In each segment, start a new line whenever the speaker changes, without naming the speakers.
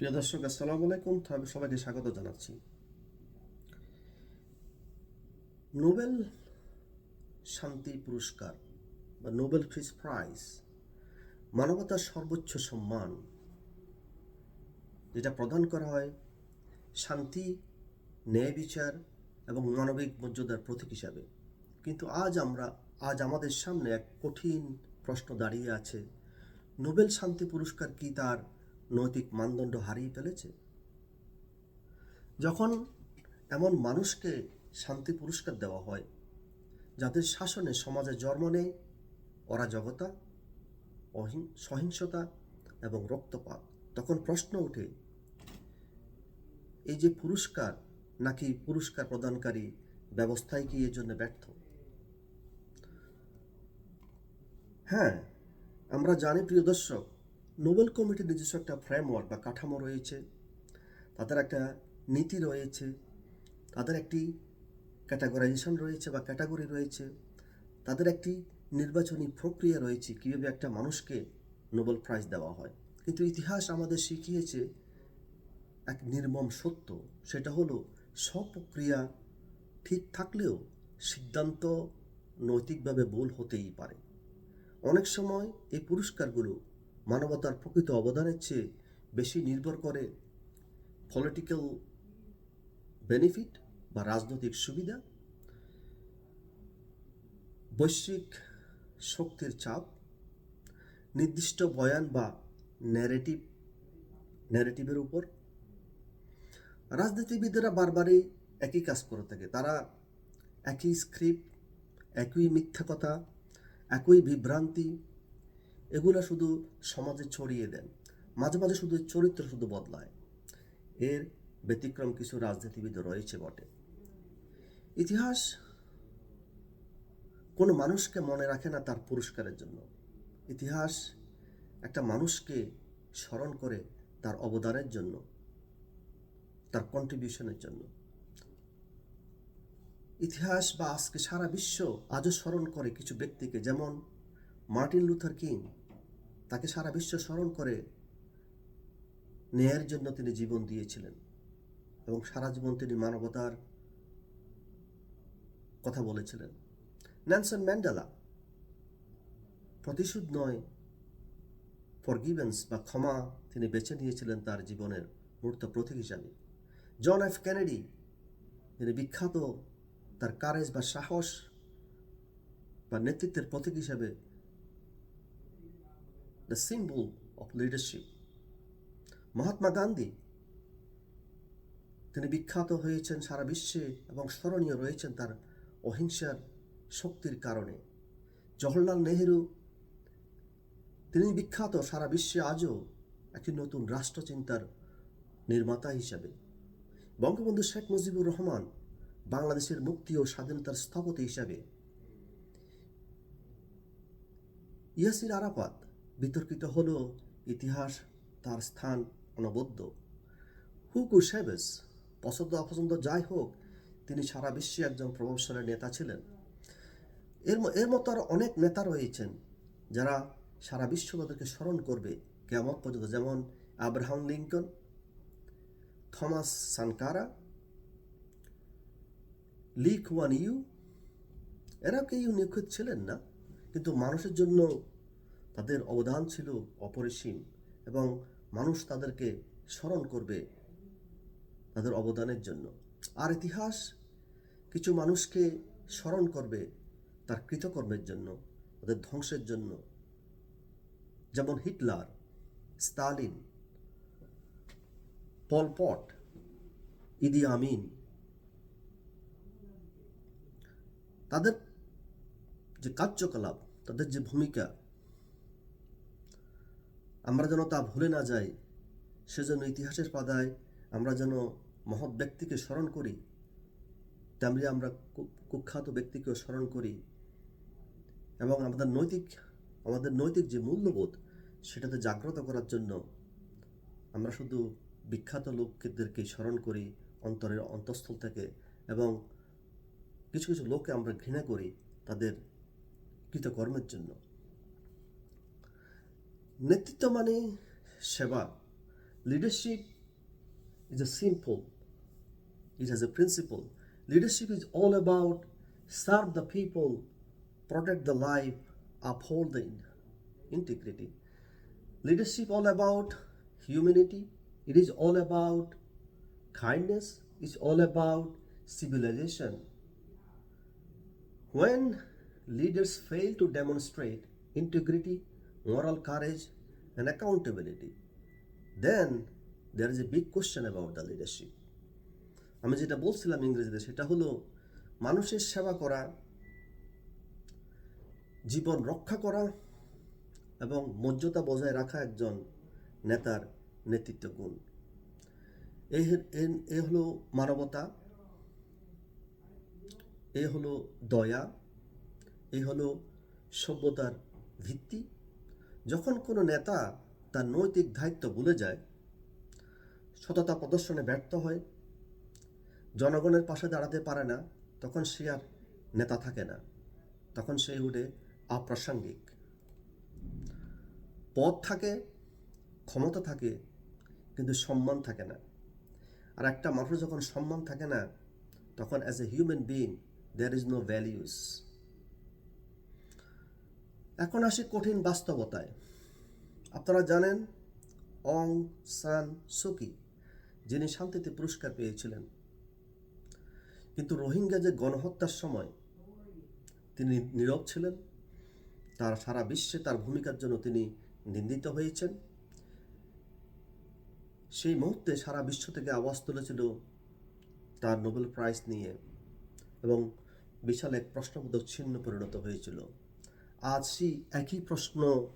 প্রিয় দর্শক, আসসালামু আলাইকুম। সবাইকে স্বাগত জানাচ্ছি। নোবেল শান্তি পুরস্কার বা নোবেল পিস প্রাইজ, মানবতার সর্বোচ্চ সম্মান, যেটা প্রদান করা হয় শান্তি, ন্যায় বিচার এবং মানবিক মর্যাদার প্রতীক হিসাবে। কিন্তু আজ আমরা, আজ আমাদের সামনে এক কঠিন প্রশ্ন দাঁড়িয়ে আছে। নোবেল শান্তি পুরস্কার কি তার নৈতিক মানদণ্ড হারিয়ে ফেলেছে। যখন এমন মানুষকে শান্তি পুরস্কার দেওয়া হয়, যাদের শাসনে সমাজে জন্ম নেয়, অরাজকতা সহিংসতা এবং রক্তপাত, তখন প্রশ্ন ওঠে, এই যে পুরস্কার, নাকি পুরস্কার প্রদানকারী ব্যবস্থায় কি এর জন্য ব্যর্থ? হ্যাঁ আমরা জানি প্রিয় দর্শক নোবেল কমিটির নিজস্ব একটা ফ্রেমওয়ার্ক বা কাঠামো রয়েছে। তাদের একটা নীতি রয়েছে। তাদের একটি ক্যাটাগরাইজেশন রয়েছে বা ক্যাটাগরি রয়েছে। তাদের একটি নির্বাচনী প্রক্রিয়া রয়েছে, কীভাবে একটা মানুষকে নোবেল প্রাইজ দেওয়া হয়। কিন্তু ইতিহাস আমাদের শিখিয়েছে এক নির্মম সত্য, সেটা হলো সব প্রক্রিয়া ঠিক থাকলেও সিদ্ধান্ত নৈতিকভাবে ভুল হতেই পারে। অনেক সময় এই পুরস্কারগুলো মানবতার প্রকৃত অবদানের চেয়ে বেশি নির্ভর করে পলিটিক্যাল বেনিফিট বা রাজনৈতিক সুবিধা, বৈশ্বিক শক্তির চাপ, নির্দিষ্ট বয়ান বা ন্যারেটিভ ন্যারেটিভের উপর। রাজনীতিবিদেরা বারবারই একই কাজ করে থাকে। তারা একই স্ক্রিপ্ট একই মিথ্যা কথা, একই বিভ্রান্তি এগুলো শুধু সমাজে ছড়িয়ে দেন। মাঝে মাঝে শুধু চরিত্র শুধু বদলায়। এর ব্যতিক্রম কিছু রাজনীতিবিদ রয়েছে বটে। ইতিহাস কোনো মানুষকে মনে রাখে না তার পুরস্কারের জন্য। ইতিহাস একটা মানুষকে স্মরণ করে তার অবদানের জন্য, তার কন্ট্রিবিউশনের জন্য। ইতিহাস বা আজকে সারা বিশ্ব আজও স্মরণ করে কিছু ব্যক্তিকে, যেমন মার্টিন লুথার কিং। তাকে সারা বিশ্ব স্মরণ করে ন্যায়ের জন্য তিনি জীবন দিয়েছিলেন এবং সারা জীবন তিনি মানবতার কথা বলেছিলেন। ন্যানসন ম্যান্ডেলা প্রতিশোধ নয়, ফরগিভেন্স বা ক্ষমা তিনি বেছে নিয়েছিলেন তার জীবনের মূর্ত প্রতীক হিসাবে। জন এফ কেনেডি তিনি বিখ্যাত, তার কারেজ বা সাহস বা নেতৃত্বের প্রতীক হিসাবে the symbol of leadership Mahatma Gandhi তিনি বিখ্যাত হয়েছেন সারা বিশ্বে এবং স্মরণীয় রয়েছেন তার অহিংসার শক্তির কারণে। জওহরলাল নেহেরু, তিনি বিখ্যাত সারা বিশ্বে আজও একটি নতুন রাষ্ট্রচিন্তার নির্মাতা হিসাবে। বঙ্গবন্ধু শেখ মুজিবুর রহমান বাংলাদেশের মুক্তি ও স্বাধীনতার স্থপতি হিসাবে। ইয়াসির আরাফাত বিতর্কিত হলেও ইতিহাস তার স্থান অনবদ্য। হুকু শেবেস পছন্দ অপছন্দ যাই হোক, তিনি সারা বিশ্বে একজন প্রভাবশালী নেতা ছিলেন। এর এর মতো আরও অনেক নেতা রয়েছেন, যারা সারা বিশ্ব তাদেরকে স্মরণ করবে কেমন পর্যন্ত, যেমন Abraham Lincoln, Thomas Sankara, Lee Kuan Yew. এরা কেউ নিখুঁত ছিলেন না, কিন্তু মানুষের জন্য তাদের অবদান ছিল অপরিসীম এবং মানুষ তাদেরকে স্মরণ করবে তাদের অবদানের জন্য। আর ইতিহাস কিছু মানুষকে স্মরণ করবে তার কৃতকর্মের জন্য, তাদের ধ্বংসের জন্য। যেমন Hitler Stalin Pol Pot Idi Amin, তাদের যে কার্যকলাপ, তাদের যে ভূমিকা আমরা যেন তা ভুলে না যাই, সেজন্য ইতিহাসের পাদায় আমরা যেন মহৎ ব্যক্তিকে স্মরণ করি। তেমনি আমরা কুখ্যাত ব্যক্তিকেও স্মরণ করি এবং আমাদের নৈতিক আমাদের নৈতিক যে মূল্যবোধ, সেটাতে জাগ্রত করার জন্য আমরা শুধু বিখ্যাত লোকদেরকে স্মরণ করি অন্তরের অন্তঃস্থল থেকে এবং কিছু কিছু লোককে আমরা ঘৃণা করি তাদের কৃতকর্মের জন্য। নেতৃত্ব মানে সেবা leadership is a simple, it has a principle. Leadership is all about serve the people, protect the life, uphold the in- integrity. Leadership all about humanity. It is all about kindness. It's all about civilization. When leaders fail to demonstrate integrity, moral courage, and accountability, then there is a big question about the leadership. আমি যেটা বলছিলাম ইংরেজিতে সেটা হলো মানুষের সেবা করা জীবন রক্ষা করা এবং মর্যাদা বজায় রাখা একজন নেতার নেতৃত্ব গুণ এ- এ হলো মানবতা এ হলো দয়া এই হলো সভ্যতার ভিত্তি যখন কোনো নেতা তার নৈতিক দায়িত্ব ভুলে যায়, সততা প্রদর্শনে ব্যর্থ হয়, জনগণের পাশে দাঁড়াতে পারে না, তখন সে আর নেতা থাকে না। তখন সে উঠে অপ্রাসঙ্গিক। পদ থাকে, ক্ষমতা থাকে, কিন্তু সম্মান থাকে না। আর একটা মানুষ যখন সম্মান থাকে না, তখন as a human being there is no values এখন আসি কঠিন বাস্তবতায়। আপনারা জানেন, অং সান সুকি যিনি শান্তিতে পুরস্কার পেয়েছিলেন। কিন্তু রোহিঙ্গা যে গণহত্যার সময় তিনি নীরব ছিলেন, তার সারা বিশ্বে তার ভূমিকার জন্য তিনি নিন্দিত হয়েছেন। সেই মুহূর্তে সারা বিশ্ব থেকে আওয়াজ তুলেছিল তার নোবেল প্রাইজ নিয়ে এবং বিশাল এক প্রশ্নবোধক চিহ্ন পরিণত হয়েছিল। আজ সেই একই প্রশ্ন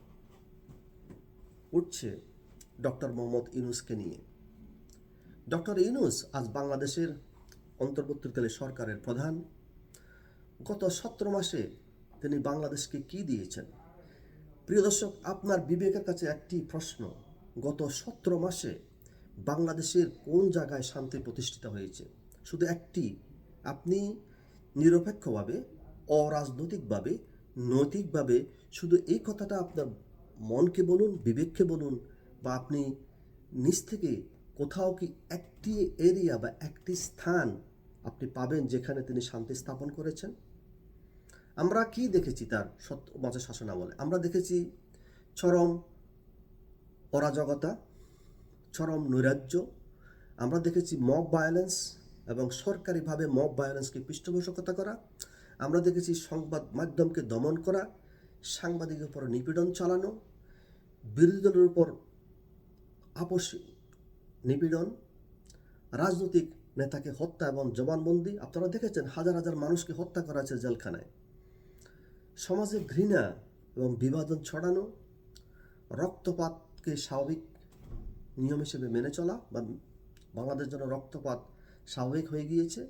উঠছে ডক্টর মোহাম্মদ ইউনুসকে নিয়ে। ডক্টর ইউনুস আজ বাংলাদেশের অন্তর্বর্তীকালে সরকারের প্রধান। গত সতেরো মাসে তিনি বাংলাদেশকে কি দিয়েছেন? প্রিয় দর্শক, আপনার বিবেকের কাছে একটি প্রশ্ন। গত সতেরো মাসে বাংলাদেশের কোন জায়গায় শান্তি প্রতিষ্ঠিত হয়েছে? শুধু একটি। আপনি নিরপেক্ষভাবে, অরাজনৈতিকভাবে নৈতিকভাবে শুধু এই কথাটা আপনার মনকে বলুন, বিবেককে বলুন বা আপনি নিজ থেকে কোথাও কি একটি এরিয়া বা একটি স্থান আপনি পাবেন যেখানে তিনি শান্তি স্থাপন করেছেন? আমরা কি দেখেছি তার সত্য মাঝে শাসনামলে? আমরা দেখেছি চরম অরাজকতা, চরম নৈরাজ্য, আমরা দেখেছি মব ভায়োলেন্স এবং সরকারিভাবে মব ভায়োলেন্সকে পৃষ্ঠপোষকতা করা আমরা দেখেছি সংবাদ মাধ্যমকে দমন করা, সাংবাদিকের উপর নিপীড়ন চালানো, বিরোধী দলের উপর আপোষ নিপীড়ন, রাজনৈতিক নেতাকে হত্যা এবং জবানবন্দি। আপনারা দেখেছেন হাজার হাজার মানুষকে হত্যা করা হয়েছে জেলখানায়। সমাজে ঘৃণা এবং বিভাজন ছড়ানো, রক্তপাতকে স্বাভাবিক নিয়ম হিসেবে মেনে চলা বা বাংলাদেশ জন্য রক্তপাত স্বাভাবিক হয়ে গিয়েছে।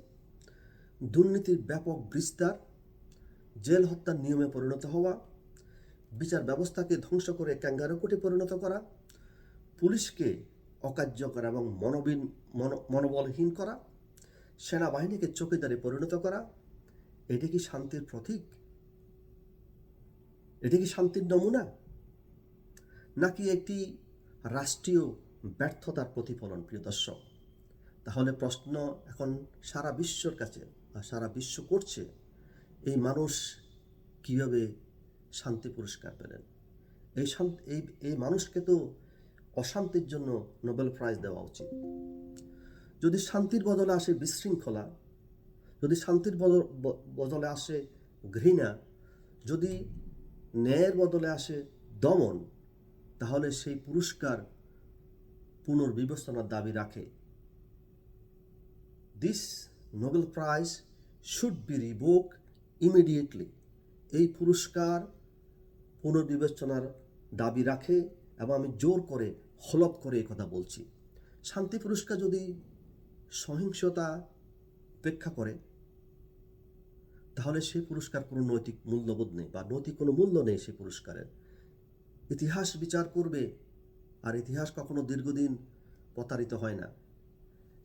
দুর্নীতির ব্যাপক বিস্তার, জেল হত্যার নিয়মে পরিণত হওয়া, বিচার ব্যবস্থাকে ধ্বংস করে ক্যাঙ্গারো কোটে পরিণত করা, পুলিশকে অকার্যকর এবং মনোবিন, মনো- মনোবলহীন করা, সেনাবাহিনীকে চৌকিদারে পরিণত করা, এটি কি শান্তির প্রতীক? এটি কি শান্তির নমুনা? নাকি একটি রাষ্ট্রীয় ব্যর্থতার প্রতিফলন, প্রিয় দর্শক? তাহলে প্রশ্ন এখন সারা বিশ্বর কাছে। সারা বিশ্ব করছে, এই মানুষ কীভাবে শান্তি পুরস্কার পেলেন? এই শান্তি, এই এই মানুষকে তো অশান্তির জন্য নোবেল প্রাইজ দেওয়া উচিত। যদি শান্তির বদলে আসে বিশৃঙ্খলা, যদি শান্তির বদল- বদলে আসে ঘৃণা, যদি ন্যায়ের বদলে আসে দমন, তাহলে সেই পুরস্কার পুনর্বিবেচনার দাবি রাখে। This Nobel prize should be revoke immediately এই পুরস্কার পুনর্বিবেচনার দাবি রাখে এবং আমি জোর করে হলপ করে এই কথা বলছি। শান্তি পুরস্কার যদি সহিংসতা উপেক্ষা করে, তাহলে সেই পুরস্কার কোনো নৈতিক মূল্যবোধ নেই বা নৈতিক কোনো মূল্য নেই সেই পুরস্কারের। ইতিহাস বিচার করবে আর ইতিহাস কখনো দীর্ঘদিন প্রতারিত হয় না।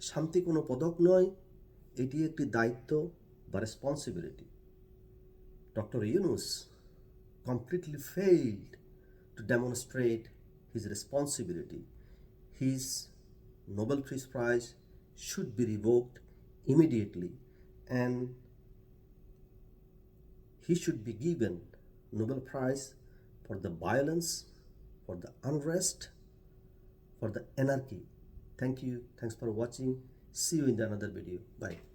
শান্তি কোনো পদক নয় এটি একটি দায়িত্ব বা responsibility doctor Yunus completely failed to demonstrate his responsibility. His Nobel Peace Prize should be revoked immediately and he should be given Nobel Prize for the violence, for the unrest, for the anarchy. Thank you. Thanks for watching. See you in the another video. Bye.